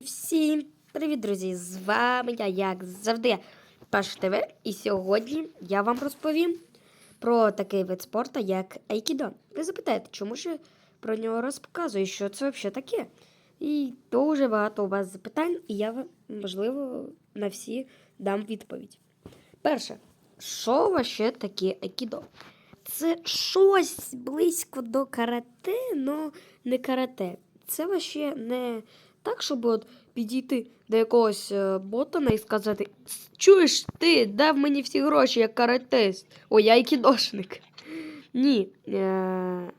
Всім привіт, друзі! З вами я, як завжди, Паш ТВ. І сьогодні я вам розповім про такий вид спорту, як Айкідо. Ви запитаєте, чому ж я про нього розказую, що це взагалі таке? І дуже багато у вас запитань, і я вам, можливо, на всі дам відповідь. Перше, що вообще таке Айкідо? Це щось близько до карате, але не карате. Це вообще не так, щоб от підійти до якогось е, ботана і сказати: Чуєш ти, дав мені всі гроші, як каратист. Ой, я айкідошник. Ні. Е-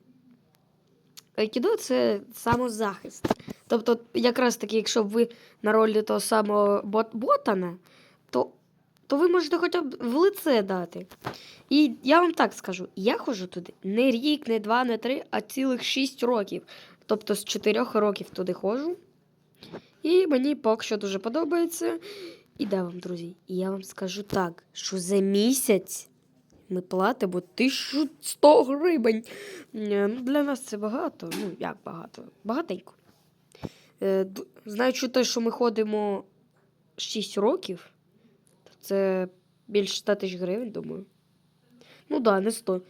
Айкідо це самозахист. Тобто, якраз таки, якщо ви на ролі того самого бот- ботана, то, то ви можете хоча б в лице дати. І я вам так скажу: я ходжу туди не рік, не два, не три, а цілих шість років. Тобто з чотирьох років туди ходжу. І мені поки що дуже подобається. І да вам, друзі, я вам скажу так, що за місяць ми платимо 1100 гривень. Е, Ну, для нас це багато. Ну, як багато? Багатенько. Е, Знаючи те, що ми ходимо 6 років, то це більше 100 тисяч гривень, думаю. Ну да, не 100.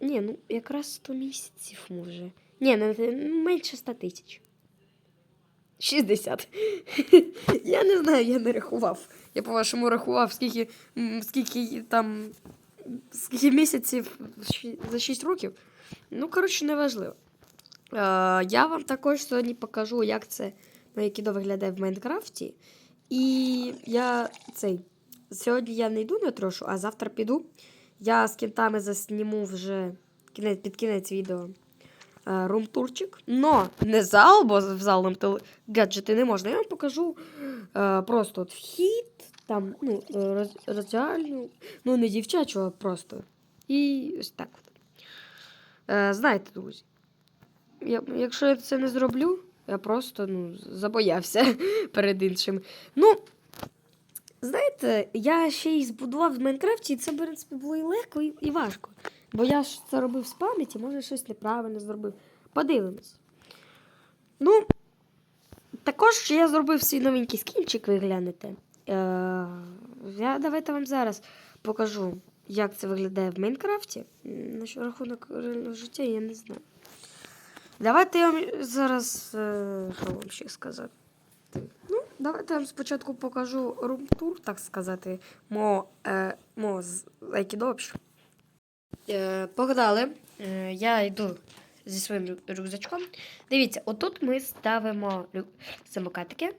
Ні, ну якраз 100 місяців може. Ні, не- менше 100 тисяч. 60. я не знаю, я не рахував. Я по-вашому рахував, скільки, скільки там. Скільки місяців за 6 років. Ну, коротше, неважливо. Е, я вам також сьогодні покажу, як це на Якідо виглядає в Майнкрафті. І я цей. Сьогодні я не йду на трошу, а завтра піду. Я з кінтами засніму вже під кінець відео румтурчик. Но не зал, бо в зал нам тел- гаджети не можна. Я вам покажу е, просто от вхід, там, ну, е, роз, роздягальню, ну не дівчачу, а просто. І ось так от. Е, знаєте, друзі, я, якщо я це не зроблю, я просто ну, забоявся перед іншими. Ну, знаєте, я ще й збудував в Майнкрафті, і це, в принципі, було і легко, і, і важко. Бо я ж це робив з пам'яті, може щось неправильно зробив. Подивимось. Ну, також я зробив свій новенький скінчик, ви глянете. Е, я давайте вам зараз покажу, як це виглядає в Майнкрафті. На що рахунок реального життя я не знаю. Давайте я вам зараз. е, Що вам ще сказати? Ну, давайте я вам спочатку покажу румтур, так сказати, мо, е, мо з айкідопш. Е, погнали. Е, я йду зі своїм рюкзачком. Дивіться, отут ми ставимо самокатики.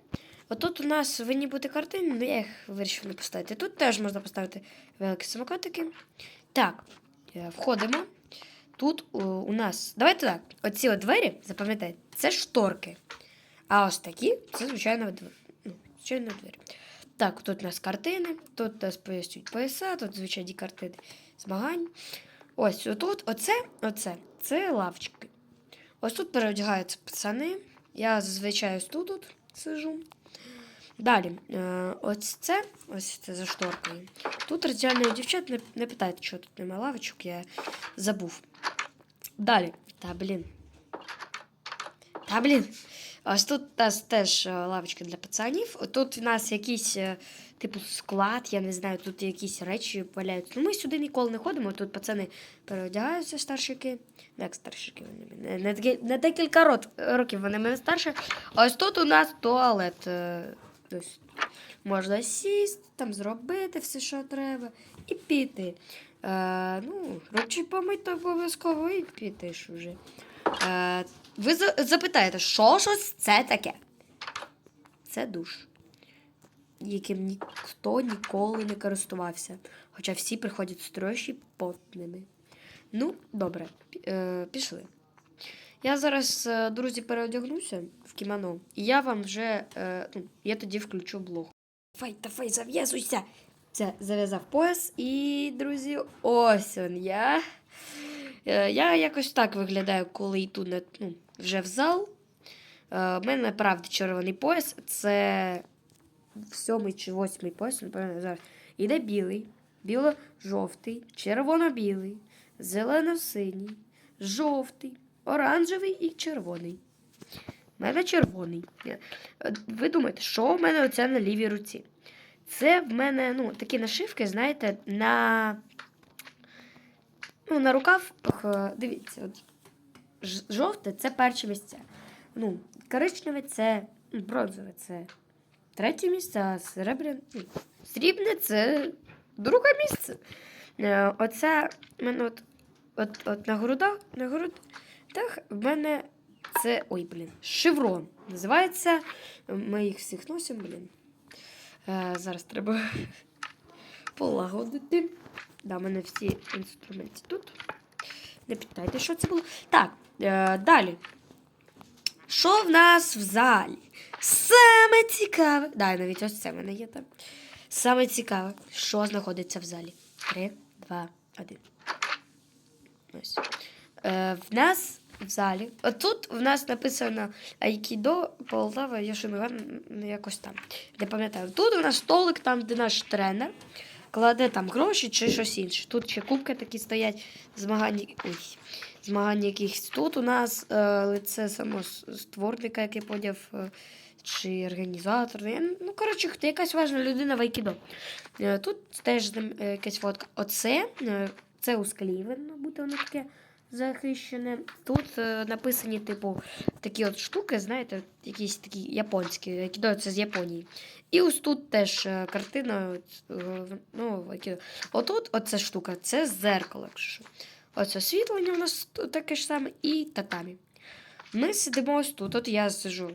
Отут у нас повинні бути картини, але я їх вирішив не поставити. Тут теж можна поставити великі самокатики. Так, е, входимо. Тут у нас. Давайте так. Оці от двері, запам'ятайте, це шторки. А ось такі це звичайно двері. Ну, звичайно двері. Так, тут у нас картини, тут у нас пояснюють пояса, тут звичайні картини змагань. Ось отут, оце, оце, це лавочки. Ось тут переодягаються пацани. Я зазвичай ось тут от сижу. Далі, е, ось це, ось це за шторкою. Тут роздягальні дівчат, не, не питайте, що тут немає лавочок, я забув. Далі. Та блін. Та блін. Ось тут у нас теж е, лавочка для пацанів. Тут у нас якийсь, е, типу, склад, я не знаю, тут якісь речі валяються. Ну, ми сюди ніколи не ходимо. Тут пацани переодягаються старшики. Ну, як старшики вони не, не, декілька рот, років вони мене старше. Ось тут у нас туалет. Тобто можна сісти, там зробити все, що треба, і піти. Е, ну, ручі помити обов'язково і піти ж уже. Е, ви запитаєте, що ж це таке? Це душ, яким ніхто ніколи не користувався. Хоча всі приходять стройші потними. Ну, добре, е, пішли. Я зараз, е, друзі, переодягнуся в кімоно, і я вам вже. Е, ну, я тоді включу блог. Давай, давай, зав'язуйся! Це зав'язав пояс, і, друзі, ось он я. Е, Я якось так виглядаю, коли йду на, ну, вже в зал. Е, У мене правда червоний пояс. Це сьомий чи восьмий пояс, напевно, зараз. Іде білий, біло-жовтий, червоно-білий, зелено-синій, жовтий, оранжевий і червоний. в мене червоний. Е, Ви думаєте, що в мене оце на лівій руці? Це в мене ну, такі нашивки, знаєте, на. Ну, на рукав, е, дивіться, от, жовте це перше місце. Ну, коричневе це ну, бронзове це третє місце, а серебряне, ну, срібне це друге місце. Е, Оце в мене от, от, от на грудах, на грудах в мене це. Ой, блін, шеврон. Називається. Ми їх всіх носимо, блін. Е, зараз треба полагодити. Да, в мене всі інструменти тут. Не питайте, що це було. Так, е, далі. Що в нас в залі? Саме цікаве. Да, навіть ось це в мене є там. Саме цікаве, що знаходиться в залі. Три, два, один. Ось. Е, в нас в залі. Отут в нас написано Айкідо, Полтава, Йошимиган, якось там. Не пам'ятаю. Тут у нас столик, там, де наш тренер кладе там гроші чи щось інше. Тут ще кубки такі стоять, змагання. Ой, змагання якихось. Тут у нас е, лице самостворника, створника, який подяв, е, чи організатор. Ну, коротше, хто якась важна людина в Айкідо. Е, тут теж е, якась фотка. Оце, е, це у скалі мабуть, воно таке захищене. Тут е, написані, типу, такі от штуки, знаєте, якісь такі японські, які це з Японії. І ось тут теж е, картина. е, Ну, які... Отут оця штука, це зеркало, якщо що. Ось освітлення у нас таке ж саме, і татамі. Ми сидимо ось тут. От я сижу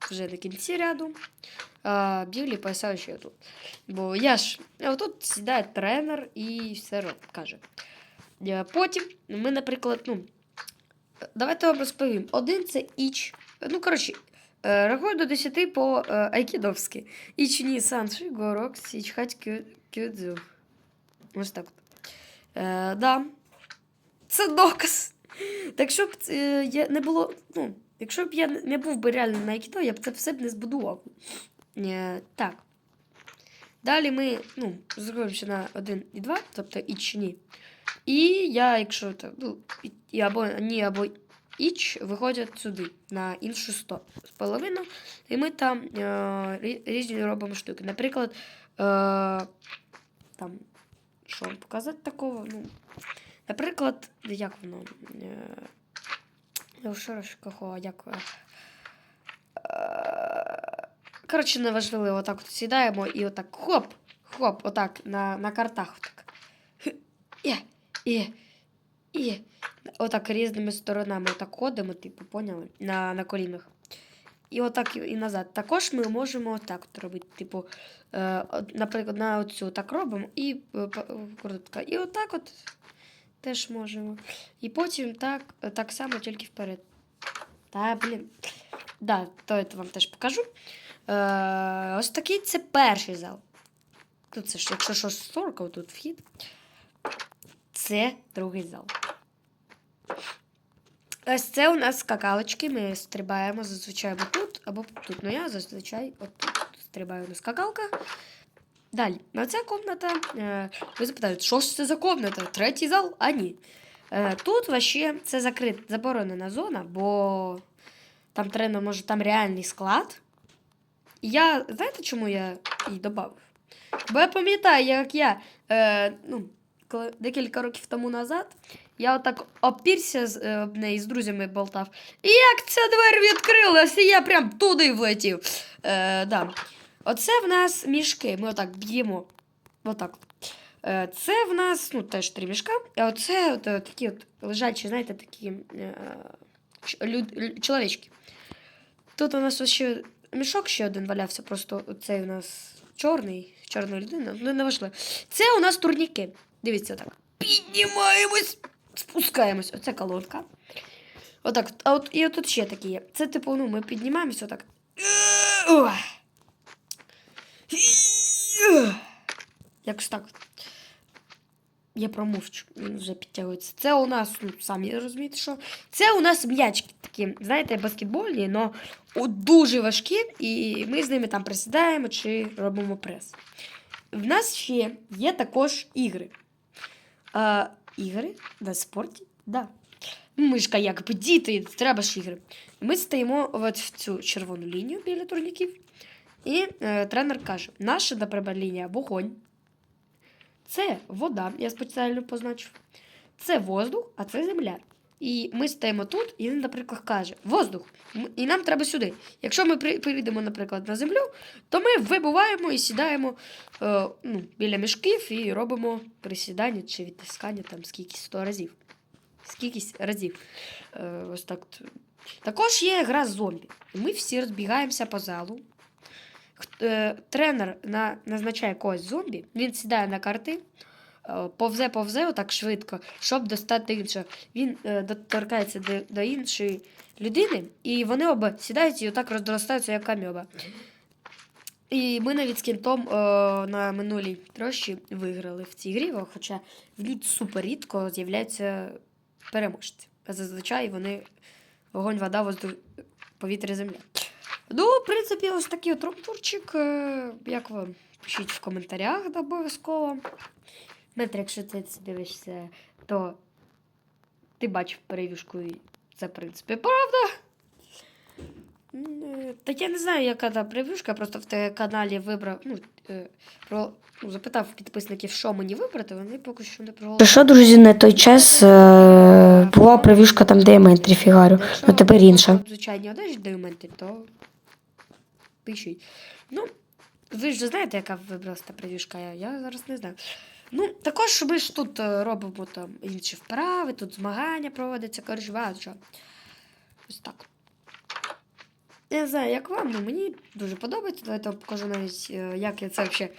вже на кінці ряду. А, білі пояса ще тут. Бо я ж а тут сідає тренер і все каже. Е, Потім ми, наприклад, ну, давайте вам розповім. Один це іч. Ну, коротше, е, рахую до 10 по е, айкідовськи. Іч ні сан шиго рок січ хать кюдзю. Ось так. Е, да. Це доказ. Так щоб я не було. Ну, якщо б я не був би реально на айкідо, я б це все б не збудував. Е, так. Далі ми ну, зробимося на 1 і 2, тобто іч ні. І я, якщо так, ну, і- або ні, або іч виходять сюди, на іншу сто з половину. І ми там е, різні робимо штуки. Наприклад, е, там, що вам показати такого? Ну, наприклад, як воно? Е, що кого, як. е, Коротше, неважливо, отак от сідаємо і отак хоп, хоп, отак на, на картах. Отак. Є, і, і. Отак різними сторонами отак ходимо, типу, поняли? На, на колінах. І отак і назад. Також ми можемо отак от робити. Типу, е, наприклад, на оцю так робимо і е, коротка. І отак от теж можемо. І потім так, так само, тільки вперед. Та, блін. Да, то я вам теж покажу. Е, ось такий це перший зал. Тут це ж, якщо що, 40, тут вхід. Це другий зал. Ось це у нас скакалочки. Ми стрибаємо зазвичай тут, або тут. Ну я зазвичай от тут стрибаю на скакалках. Далі, на ця комната. Е, ви запитаєте, що ж це за комната? Третій зал? А ні. Е, тут вообще це закрита заборонена зона, бо там тренер може там реальний склад. Я, знаєте, чому я її додав? Бо я пам'ятаю, як я е, ну, декілька років тому назад я отак опірся з е, об неї з друзями болтав. І як ця двері відкрилась, і я прям туди влетів. Е, да. Оце в нас мішки. Ми отак б'ємо. Отак. Е, це в нас ну, теж три мішка. А оце от, е, такі от лежачі, знаєте, такі е, люд, чоловічки. Тут у нас ще мішок ще один валявся, просто цей у нас чорний, чорна людина, ну не важливо. Це у нас турніки. Дивіться так. Піднімаємось, спускаємось. Оце колонка. Отак. А от і отут ще такі є. Це типу, ну, ми піднімаємось отак. Якось так. Я промовчу, він вже підтягується. Це у нас, ну, самі розумієте, що. Це у нас м'ячки такі, знаєте, баскетбольні, але дуже важкі, і ми з ними там присідаємо чи робимо прес. В нас ще є також ігри. А, ігри на спорті? Да. Мишка, якби діти, треба ж ігри. Ми стоїмо от в цю червону лінію біля турніків. І е, тренер каже: наша, наприклад, лінія вогонь. Це вода, я спеціально позначив. Це воздух, а це земля. І ми стоїмо тут, і він, наприклад, каже: воздух, і нам треба сюди. Якщо ми при- прийдемо, наприклад, на землю, то ми вибуваємо і сідаємо е, ну, біля мішків і робимо присідання чи відтискання там скільки 100 разів. Скількись разів. Е, ось так. Також є гра зомбі. Ми всі розбігаємося по залу. Е, Тренер на, назначає когось зомбі, він сідає на карти, повзе, повзе отак швидко, щоб достати іншого. Він е, доторкається до, до іншої людини, і вони оба сідають і отак розростаються, як каміоба. І ми навіть з кінтом е, на минулій трощі виграли в цій грі, хоча в ній супер рідко з'являються переможці. А зазвичай вони вогонь, вода, воздух, повітря, земля. Ну, в принципі, ось такий от румтурчик. е, Як вам? Пишіть в коментарях обов'язково. Дмитрий, якщо ти це дивишся, то ти бачив перевішку, і це, в принципі, правда. Е, Та я не знаю, яка та прев'юшка, просто в те каналі вибрав, ну, е, про, ну, запитав підписників, що мені вибрати, вони поки що не проголосували. Що, друзі, на той час е, була прев'юшка там, де я ментрі фігарю. Ну тепер інша. в звичайній одежі даюменти, то пишіть. Ну, ви ж знаєте, яка вибралася та прев'юшка, я, я зараз не знаю. Ну, також ми ж тут е, робимо там інші вправи, тут змагання проводяться, коротше, чого. Ось так. Я не знаю, як вам, ну мені дуже подобається. Давайте покажу навіть, е, як я це взагалі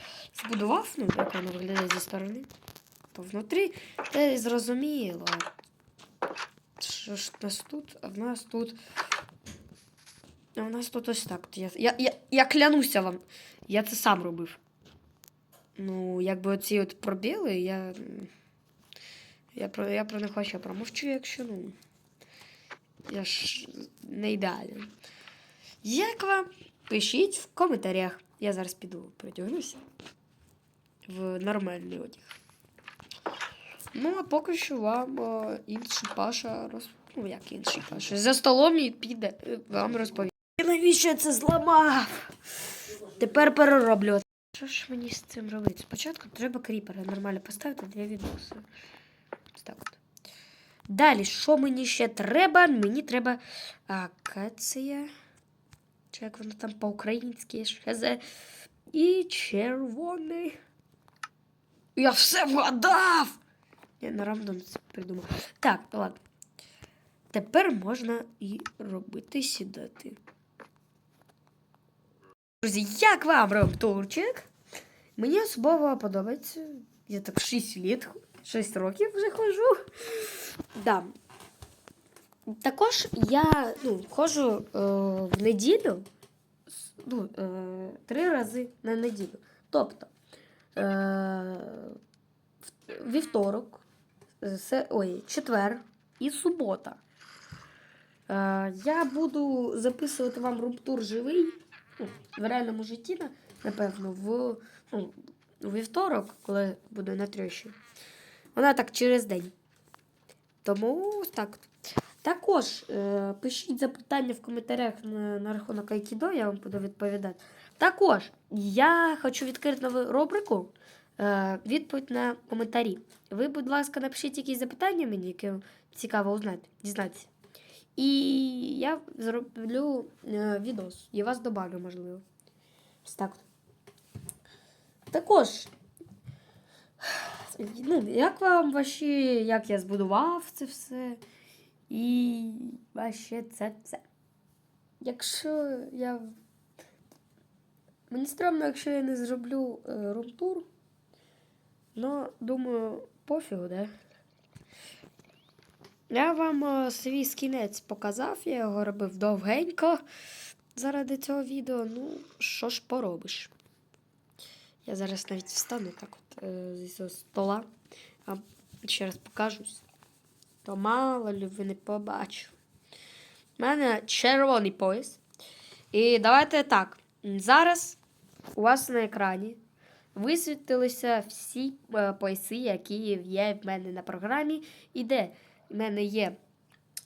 збудував, ну, як воно виглядає зі сторони. То внутрі те зрозуміло. Що ж у нас тут? А в нас тут. А в нас тут ось так. Я, я, я, я клянуся вам. Я це сам робив. Ну, якби оці от пробіли, я. Я про, я про них ще промовчу, якщо ну. Я ж не ідеальний. Як вам? Пишіть в коментарях. Я зараз піду передягнуся в нормальний одяг. Ну, а поки що вам е, інший Паша роз... Ну, як інший Паша. За столом і піде е, вам розповідає. Навіщо я це зламав? Тепер перероблю. Що ж мені з цим робити? Спочатку треба кріпера нормально поставити для відоси. Так от. Далі, що мені ще треба? Мені треба акація. Чи як воно там по-українськи шезе. І червоний. Я все вгадав! Я на рандом придумав. Так, ладно. Тепер можна і робити сідати. Друзі, як вам ромтурчик? Мені особливо подобається. Я так 6 літ, 6 років вже ходжу. Да. Також я ну, ходжу е, в неділю ну, е, три рази на неділю. Тобто е, вівторок, се, ой, четвер і субота. Е, я буду записувати вам румтур живий ну, в реальному житті, напевно, в ну, вівторок, коли буду на трьоші. Вона так через день. Тому так. Також е, пишіть запитання в коментарях на, на рахунок Айкідо, я вам буду відповідати. Також я хочу відкрити нову рубрику е, відповідь на коментарі. Ви, будь ласка, напишіть якісь запитання мені, які цікаво узнати, дізнатися. І я зроблю е, відос. І вас добавлю, можливо. Ось так. Також. Ну, як вам ваші, як я збудував це все? І ваще це це. Якщо я. Мені стрімно, якщо я не зроблю е, румтур. Ну, думаю, пофігу, да? Я вам е, свій скінець показав, я його робив довгенько заради цього відео. Ну, що ж поробиш? Я зараз навіть встану так от е, зі свого стола, а ще раз покажусь. То мало ли ви не побачили. У мене червоний пояс. І давайте так. Зараз у вас на екрані висвітилися всі е, пояси, які є в мене на програмі. І де в мене є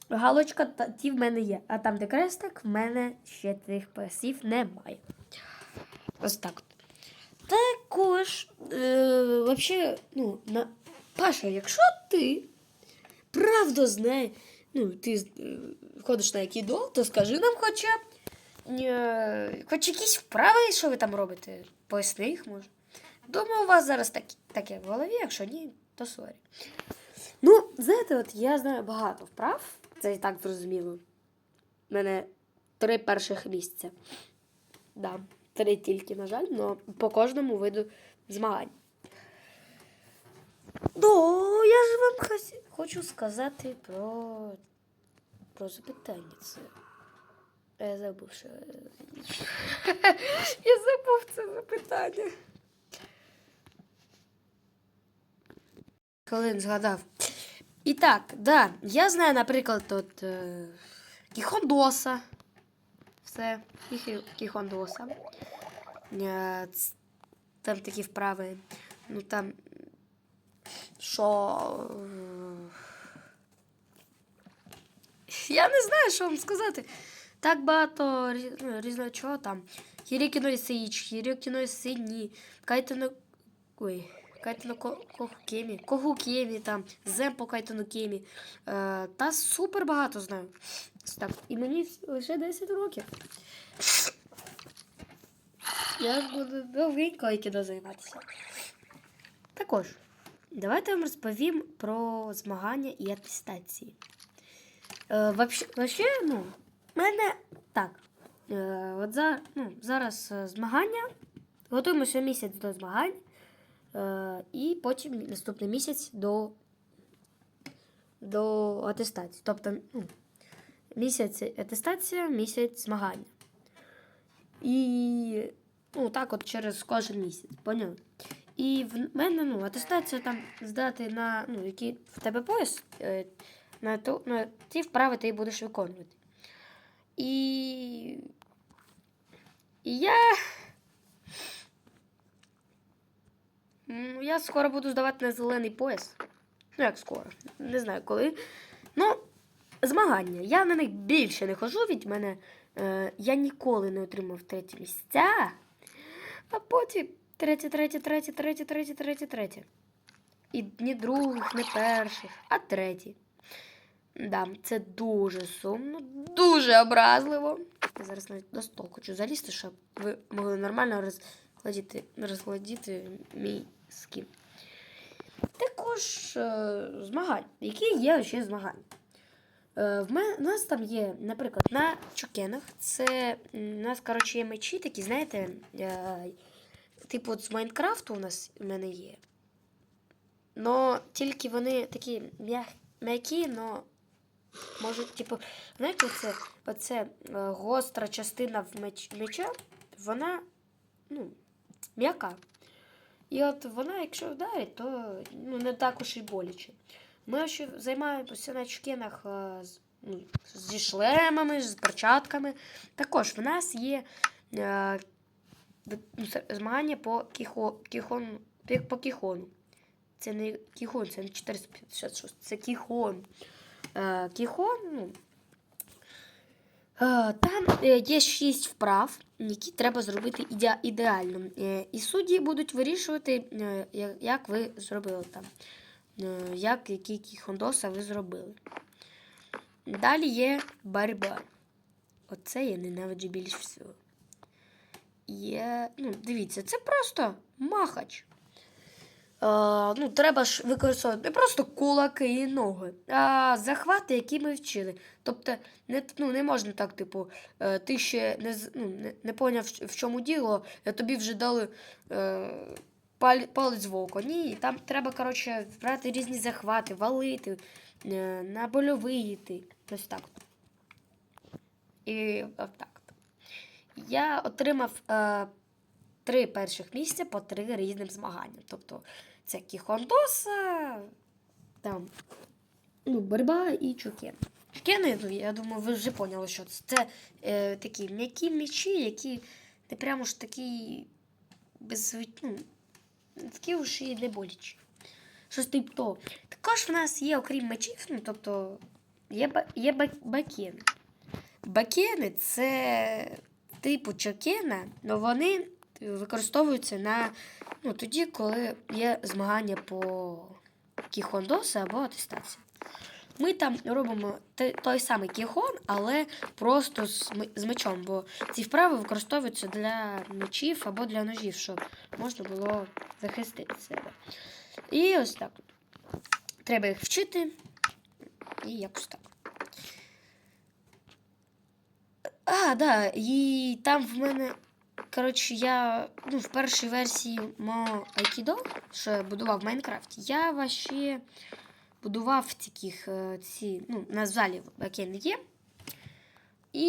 галочка ті в мене є. А там, де крестик, в мене ще тих поясів немає. Ось так. Також, е, вообще, ну, на... Паша, якщо ти правда знає, ну, ти е, ходиш на який-до, то скажи нам хоча е, хоч якісь вправи, що ви там робите. Поясни їх може. Думаю, у вас зараз так, таке в голові, якщо ні, то сорі. Ну, знаєте, от я знаю багато вправ, це і так зрозуміло. У мене три перших місця. Да, три тільки, на жаль, але по кожному виду змагань. Ну, я ж вам хочу сказати про, про запитання. Це. Я забув, що. Я забув це запитання. Хвилин згадав. І так, да, я знаю, наприклад, от е, Кіхондоса. Все, Кіхондоса. Е, Там такі вправи. Ну там. Що. е, Я не знаю, що вам сказати. Так багато ну, різного чого там. Хірікіно Січ, Хірікіно Сині, Кайтано. Ой. Кайтано Ко- Кохукемі, Когукемі, там, Земпо Кайтано Кемі. Е, та супер багато знаю. Так, і мені лише 10 років. Я ж буду довгенько айкідо займатися. Також, давайте вам розповім про змагання і атестації. Е, вообще, ну, в мене так. Е, от за, ну, зараз е, змагання. Готуємося місяць до змагань. Е, і потім наступний місяць до, до атестації. Тобто ну, місяць атестація, місяць змагання. І ну, так от через кожен місяць, поняли? І в мене ну, атестація там здати на ну, який в тебе пояс, е, на, ту, на ті вправи ти будеш виконувати. І, і я. Я скоро буду здавати на зелений пояс. Ну, як скоро, не знаю коли. Ну, змагання. Я на них більше не хожу, від мене е, я ніколи не отримав треті місця. А потім третє, третє, третє, третє, третє, третє, третє. І ні других, не перших, а треті. Да, це дуже сумно, дуже образливо. Я зараз навіть до столу хочу залізти, щоб ви могли нормально розгладіти, розгладіти мій скін. Також е, змагань. Які є ще змагання? Е, в мене, у нас там є, наприклад, на чукенах. Це у нас, коротше, є мечі такі, знаєте, е, типу от з Майнкрафту у нас в мене є. Но тільки вони такі м'як- м'які, но можуть, типу, знаєте, оце, оце е, гостра частина в меч, меча, вона ну, м'яка. І от вона, якщо вдарить, то ну, не так уж і боляче. Ми ще займаємося на чукенах е, ну, зі шлемами, з перчатками. Також в нас є е, ну, змагання по, кіхо, кіхон, по кіхону. Це не кіхон, це не 456, це кіхон. Е, кіхон, ну, Там е, є шість вправ, які треба зробити іде- ідеально. Е, І судді будуть вирішувати, е, як ви зробили там, е, як які кіхондоса ви зробили. Далі є боротьба. Оце я ненавиджу більш всього. Є, ну, дивіться, це просто махач. Е, ну, треба ж використовувати не просто кулаки і ноги, а захвати, які ми вчили. Тобто, не, ну, не можна так, типу, е, ти ще не, ну, не, не поняв, в- чому діло, а тобі вже дали е, пал, палець в око. Ні, там треба, коротше, брати різні захвати, валити, е, на больовий йти. Ось так. І отак. от. Я отримав е, три перших місця по три різним змаганням. Тобто це кіхондоса, там, ну, боротьба і чукен. Чукени, ну, я думаю, ви вже поняли, що це. Це е, такі м'які м'ячі, які не прямо ж такі без, ну, такі уж і не болячі. Щось типу того. Також в нас є, окрім мечів, ну, тобто є, є бакени. Бакени це типу чокена, але вони використовуються на ну, тоді, коли є змагання по кіхондосу або атестації. Ми там робимо той самий кіхон, але просто з, мечом, бо ці вправи використовуються для мечів або для ножів, щоб можна було захистити себе. І ось так. Треба їх вчити. І якось так. А, да, і там в мене. Коротше, я ну, в першій версії мого Айкідо, що я будував в Майнкрафті, я вообще будував таких е, ці, ну, на залі бакен є. І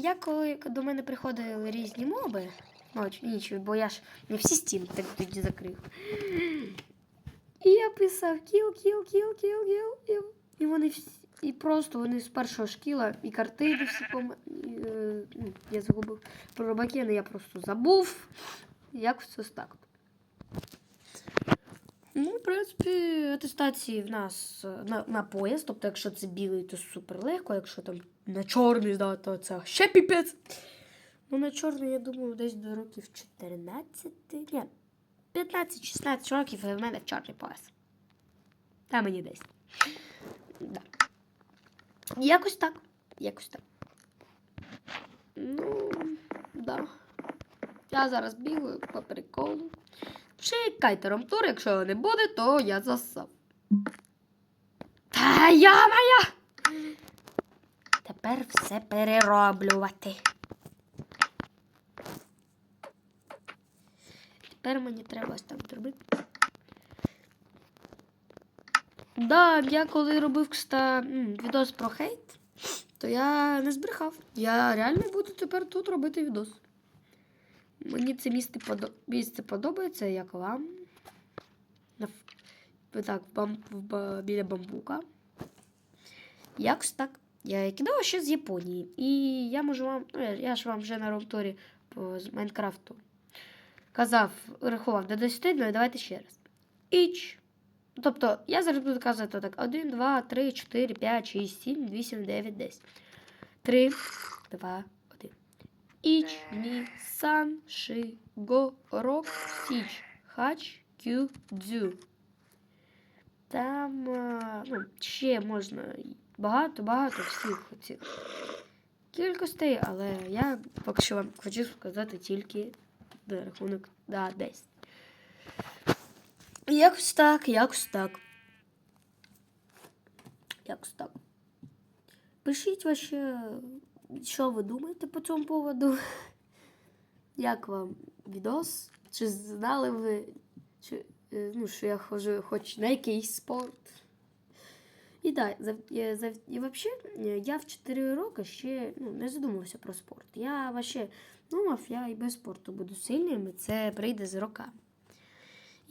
я коли до мене приходили різні моби, ну, бо я ж не всі стіни так тоді закрив. І я писав кіл, кіл, кіл, кіл, кіл. І вони всі, і просто вони з першого шкіла, і картини всі пом... і, е, ну, я загубив. Про бакени я просто забув. Якось ось так. Ну, в принципі, атестації в нас е, на, на пояс. Тобто, якщо це білий, то супер легко, якщо там на чорний, да, то це ще піпець. Ну, на чорний, я думаю, десь до років 14. Ні, 15-16 років і в мене чорний пояс. Та мені десь. Якось так. Якось так. Ну, да. Я зараз бігаю по приколу. Чекайте ромтур, якщо не буде, то я засав. Та я моя! Тепер все перероблювати. Тепер мені треба ось там зробити. Да, я коли робив кста, відос про хейт, то я не збрехав. Я реально буду тепер тут робити відос. Мені це місце, подо... місце подобається, як вам. Так, бам... біля бамбука. Якось так. Я кидала ще з Японії. І я можу вам. ну, я- ж вам вже на ромторі по з Майнкрафту казав, рахував до 10, ну давайте ще раз. Іч. Тобто, я зараз буду казати так: 1, 2, 3, 4, 5, 6, 7, 8, 9, 10. 3, 2, 1. Іч, ні, сан, ши, го, рок, січ, хач, кю, дзю. Там ну, ще можна багато-багато всіх цих кількостей, але я поки що вам хочу сказати тільки рахунок да, 10. Якось так, якось так. Якось так. Пишіть ваше, що ви думаєте по цьому поводу. Як вам відос? Чи знали ви, чи, е, ну, що я ходжу хоч на якийсь спорт? І да, е, і взагалі, я в 4 роки ще ну, не задумувався про спорт. Я вообще думав, я і без спорту буду сильним, і це прийде з роками.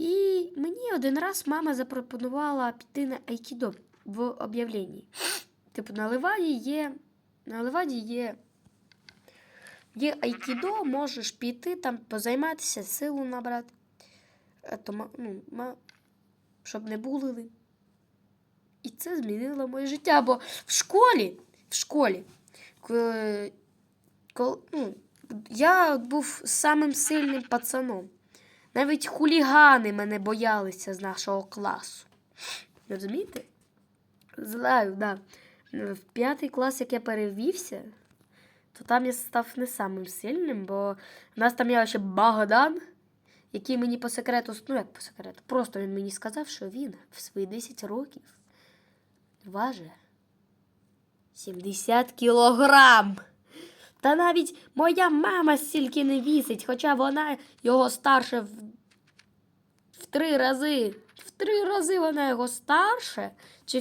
І мені один раз мама запропонувала піти на айкідо в об'явленні. Типу, на Леваді є. На Леваді є. Є айкідо, можеш піти там, позайматися, силу набрати. А то, ну, щоб не булили. І це змінило моє життя, бо в школі, в школі, коли, коли, ну, я був самим сильним пацаном. Навіть хулігани мене боялися з нашого класу. Розумієте? Знаю, да. В п'ятий клас, як я перевівся, то там я став не самим сильним, бо в нас там є ще Богдан, який мені по секрету, ну як по секрету, просто він мені сказав, що він в свої 10 років важить 70 кілограм. Та навіть моя мама стільки не вісить, хоча вона його старше в, в три рази. В три рази вона його старше, чи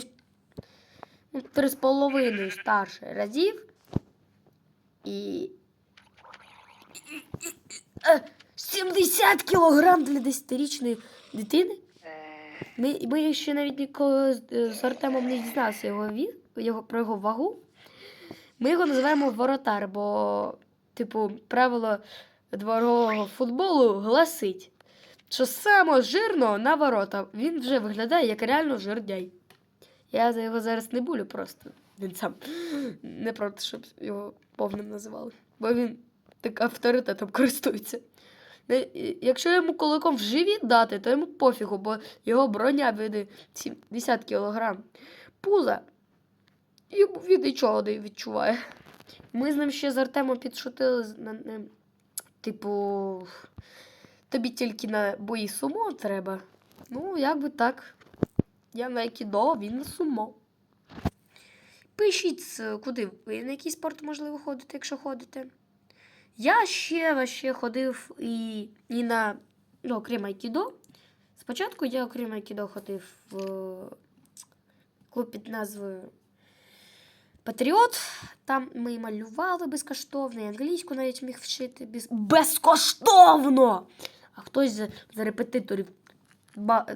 в три з половиною старше разів. І. Е, 70 кілограм для 10-річної дитини. Ми, ми ще навіть ніколи з, е, Артемом не дізналися його, його, про його вагу. Ми його називаємо воротар, бо, типу, правило дворового футболу гласить, що саме жирно на ворота він вже виглядає як реально жирдяй. Я за його зараз не булю просто. Він сам не проти, щоб його повним називали. Бо він так авторитетом користується. Якщо йому кулаком в живіт дати, то йому пофігу, бо його броня види 70 кілограм. Пуза. Йому він нічого не відчуває. Ми з ним ще з Артемом підшутили над ним. Типу, тобі тільки на бої сумо треба. Ну, як би так. Я на айкідо, він на сумо. Пишіть, куди ви на який спорт можливо ходите, якщо ходите. Я ще вообще ходив і, і на, ну, окрім айкідо. Спочатку я, окрім айкідо, ходив в клуб під назвою Патріот. Там ми малювали безкоштовно, і англійську навіть міг вчити без... безкоштовно! А хтось за, за репетиторів ба,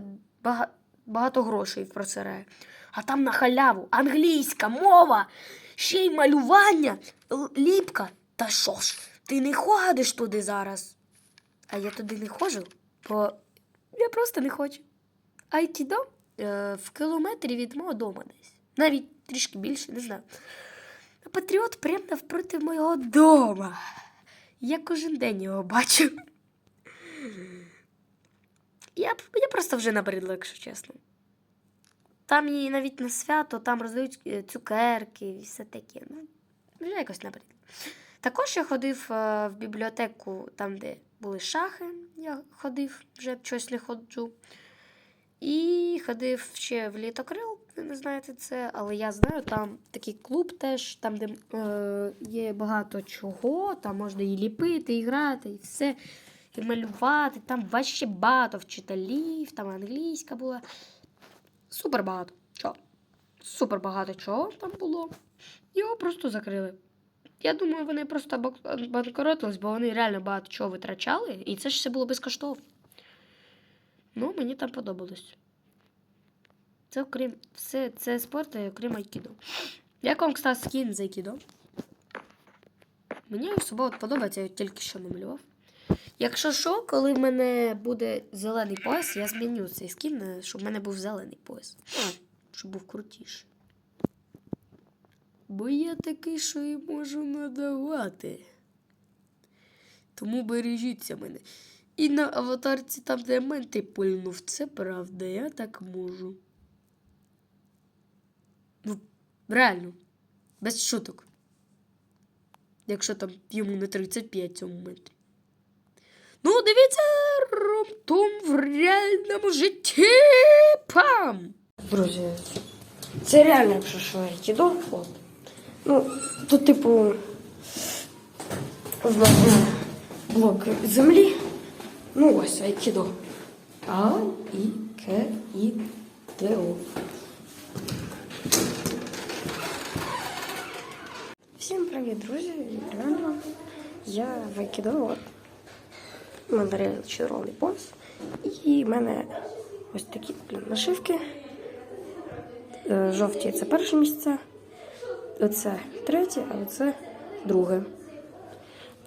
бага, багато грошей просирає. А там на халяву англійська мова, ще й малювання, ліпка. Та що ж, ти не ходиш туди зараз? А я туди не ходжу, бо я просто не хочу. Айкідо е, в кілометрі від мого дому десь. Навіть трішки більше, не знаю. Патріот прямо навпроти мого дома. Я кожен день його бачу. Я, я просто вже набридла, якщо чесно. Там і навіть на свято, там роздають е, цукерки і все таке. Ну, вже якось набридло. Також я ходив е, в бібліотеку, там, де були шахи. Я ходив, вже щось не ходжу. І ходив ще в літокрил, ви не знаєте це, але я знаю, там такий клуб теж, там, де е, є багато чого, там можна і ліпити, і грати, і все, і малювати. Там вообще багато вчителів, там англійська була. Супер багато чого. Супер багато чого там було. Його просто закрили. Я думаю, вони просто банкротились, бо вони реально багато чого витрачали, і це ж все було безкоштовно. Ну, мені там подобалось. Це окрім все, це спорт, окрім айкідо. Як вам, кстати, скін з айкідо? Мені особливо подобається, я тільки що намалював. Якщо що, коли в мене буде зелений пояс, я зміню цей скін, е, щоб в мене був зелений пояс. Щоб був крутіший. Бо я такий, що і можу надавати. Тому бережіться мене. І на аватарці там, де менти пильнув, це правда, я так можу. Реально, без шуток. Якщо там йому не 35 цьому метрі. Ну, дивіться, Ромтум в реальному житті. Пам! Друзі, це реально, якщо що, айкідо. От. Ну, тут, типу, блок землі. Ну, ось айкідо. А, І, К, І, Д, О. Всім привіт, друзі! Реально, я в айкідо. От. У мене червоний пояс. І в мене ось такі блін, нашивки. Е, Жовті це перше місце, оце третє, а оце друге.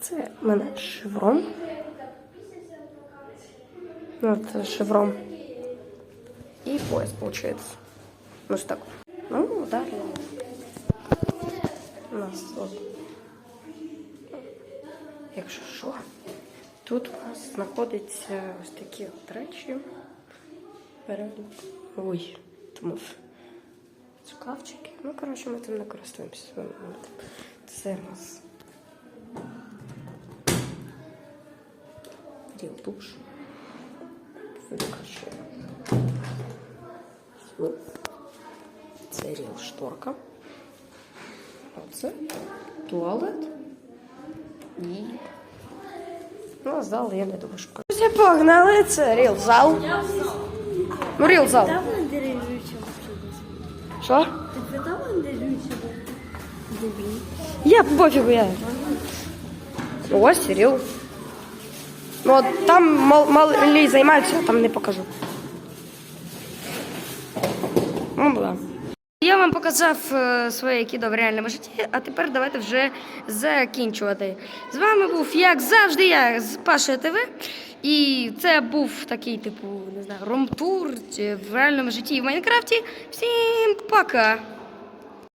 Це в мене шеврон. Ну, це шеврон. І пояс, виходить. Ось так. Ну, далі. У нас от. Якщо що, тут у нас знаходиться ось такі от речі. Ой, тому шкафчики. Ну, коротше, ми тим не користуємося. Це у нас ріл душ. Ну, Це ріл шторка. Оце туалет. І ну, зал я не думаю, що. Друзі, погнали, це ріл зал. Ну, ріл зал. Там Андрійовича Що? Ти питав Андрійовича? Дебіль. Я пофігу, я. Ну, ось Ріл. Ну, от там мал- малі займаються, а там не покажу. Показав е, своє кідо в реальному житті, а тепер давайте вже закінчувати. З вами був, як завжди, я з Паша ТВ. І це був такий, типу, не знаю, ромтур е, в реальному житті і в Майнкрафті. Всім пока!